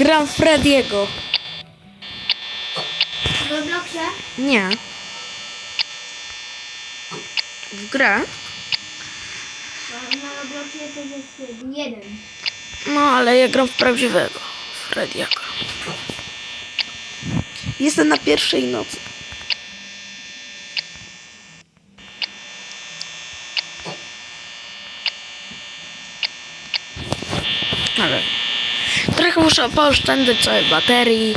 Gram w Frediego. W Robloxie? Nie. W grę? Bo Na Robloxie to jest jeden. No, ale ja gram w prawdziwego Frediego. Jestem na pierwszej nocy. Ale trochę muszę pooszczędzać sobie baterii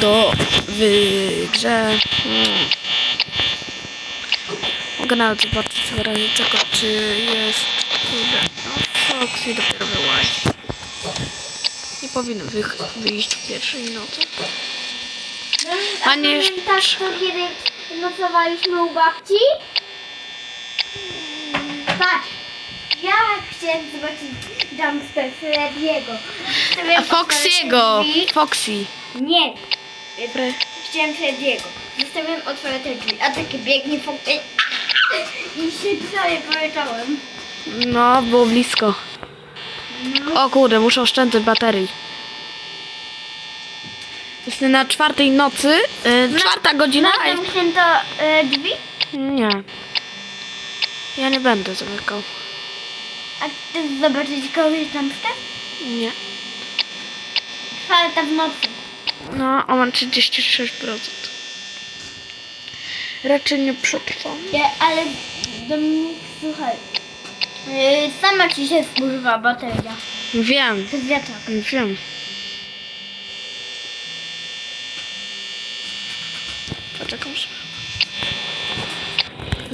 do w grze. Mm. Mogę nawet zobaczyć w razie czego, czy jest. Kurde, no Foxy dopiero wyłazi. Nie powinno wych- wyjść w pierwszej nocy. A jeszcze- pamiętasz kiedy nocowaliśmy u babci? Patrz, ja chciałem zobaczyć jumpster Frediego. A Foxy'ego! Foxy. Nie, Fre- chciałem Frediego. Zostawiłem otwarte drzwi, a taki biegnie Foxy. I się prawie poleciałem. No, było blisko. O kurde, muszę oszczędzać baterii. Jestem na czwartej nocy. y, czwarta godzina. Na a- zamknięto e, drzwi? Nie. Ja nie będę zamykał. A ty zobaczyć kogoś jumpster? Nie. Czwarta w nocy. No, a mam 36%. Raczej nie przetrwam. Ja, ale Dominik, słuchaj. Yy, sama ci się zużywa bateria. Wiem, To jest wiatrak. wiem. Poczekam sobie.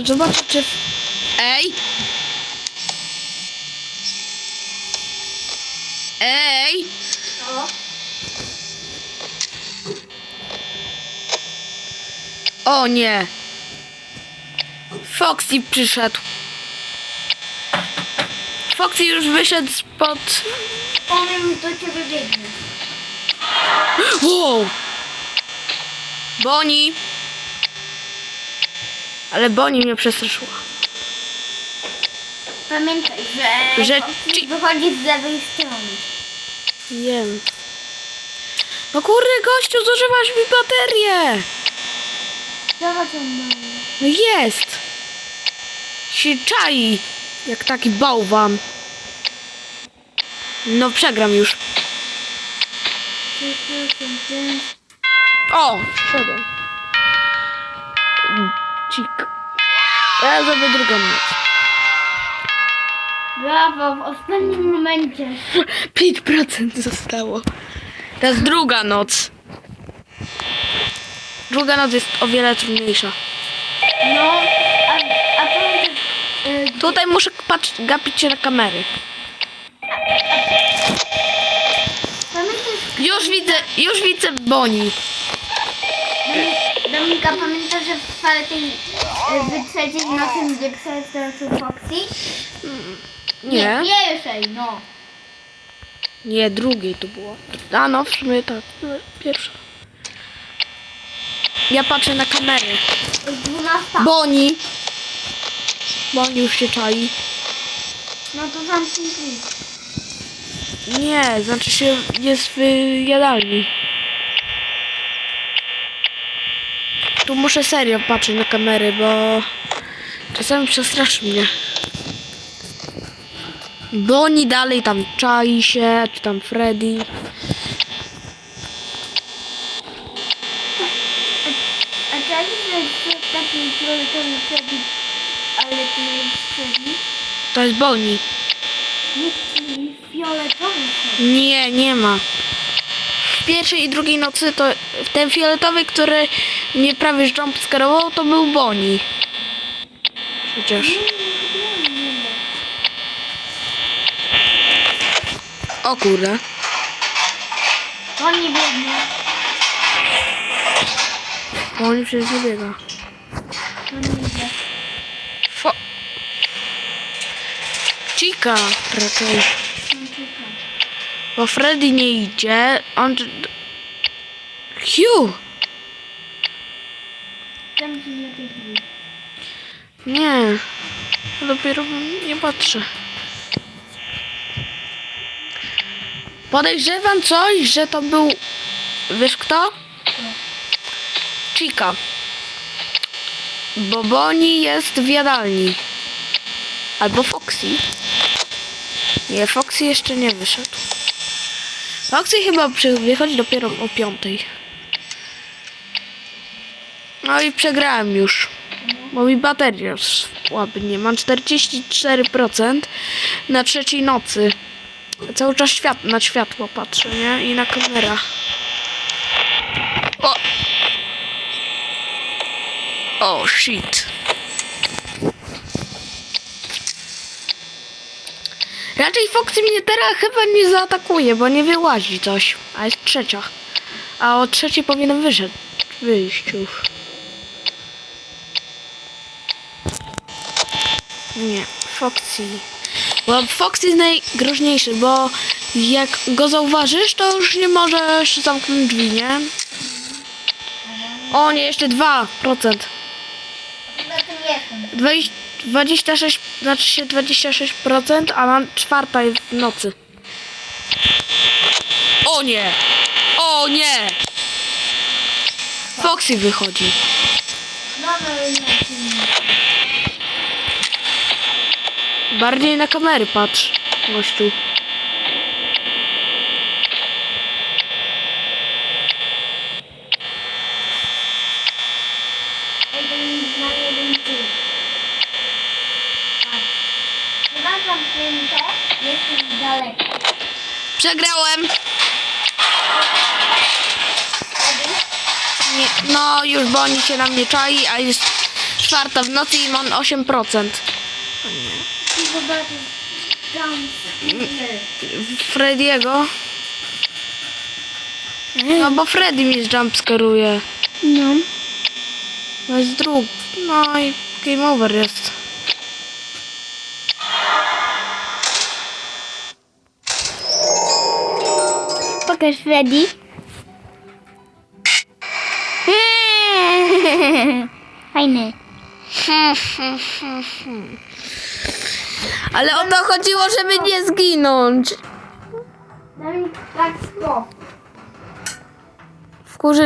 Zobaczę, czy... Ej! Ej! O. O nie! Foxy przyszedł. Foxy już wyszedł spod... Powiem do ciebie biegnie. Wow! Boni! Ale Boni mnie przestraszyła. Pamiętaj, że, Że Foxy wychodzi z lewej strony. Wiem. No kurde, gościu, zużywasz mi baterię! Zobacz. No jest! Się czai, jak taki bałwan. No przegram już. O! Wszedłem. Cik. Ja zrobię drugą noc. Brawo, w ostatnim momencie. 5% zostało. Teraz druga noc. Druga noc jest o wiele trudniejsza. No, a, a pamiętasz, yy, Tutaj muszę patrz, gapić się na kamery. pamiętasz, Już widzę, już widzę Boni. Domi- Dominika, pamiętasz, że w czwartej yy, wytrzeciej nocy, gdzie przestraszył Foxy? Nie, pierwszej, no. nie, drugiej to było. A no, w sumie tak, pierwsza. Ja patrzę na kamery. Dwunasta. Boni. Boni już się czai. No to zamknij drzwi. Nie, znaczy się jest w jadalni. Tu muszę serio patrzeć na kamery, bo czasami przestraszy mnie. Boni dalej tam czai się, czy tam Freddy. A że jest taki fioletowy Freddy, ale to nie jest Freddy? To jest Boni. Nie, fioletowy Freddy. Nie, nie ma. W pierwszej i drugiej nocy to ten fioletowy, który mnie prawie jumpscarował, to był Boni. Przecież. O kurde. To nie biegnie. Boni przecież nie biega. To nie idzie. Fo... Chica raczej. On. Bo Freddy nie idzie. On... Hugh! Nie. Dopiero nie patrzę. Podejrzewam coś, że to był... Wiesz kto? Chica. Bo Bonnie jest w jadalni. Albo Foxy. Nie, Foxy jeszcze nie wyszedł. Foxy chyba wychodzi dopiero o piątej. No i przegrałem już. Bo mi bateria słabnie. Mam 44% na trzeciej nocy. Cały czas świat na światło patrzę, nie? I na kamera. O! O, shit. Raczej Foxy mnie teraz chyba nie zaatakuje, bo nie wyłazi coś. A jest trzecia. A o trzeciej powinienem wyszedł. Wyjść już. Nie, Foxy. Bo Foxy jest najgroźniejszy, bo jak go zauważysz, to już nie możesz zamknąć drzwi, nie? O nie, jeszcze 2%. Chyba tym jestem. 20, 26, znaczy się 26%, a mam czwarta w nocy. O nie! O nie! Foxy wychodzi. Mamy Bardziej na kamery patrz, gościu. Przegrałem! Nie, no już, bo oni się na mnie czai, a jest czwarta w nocy i mam 8%. I zobaczysz tam Frediego. No bo Freddy mi jumpscaruje. No. No jest drug. No i game over jest. Pokaż Freddy. Fajny. Ale o to chodziło, żeby nie zginąć. Daj mi tak 100. Wkurzy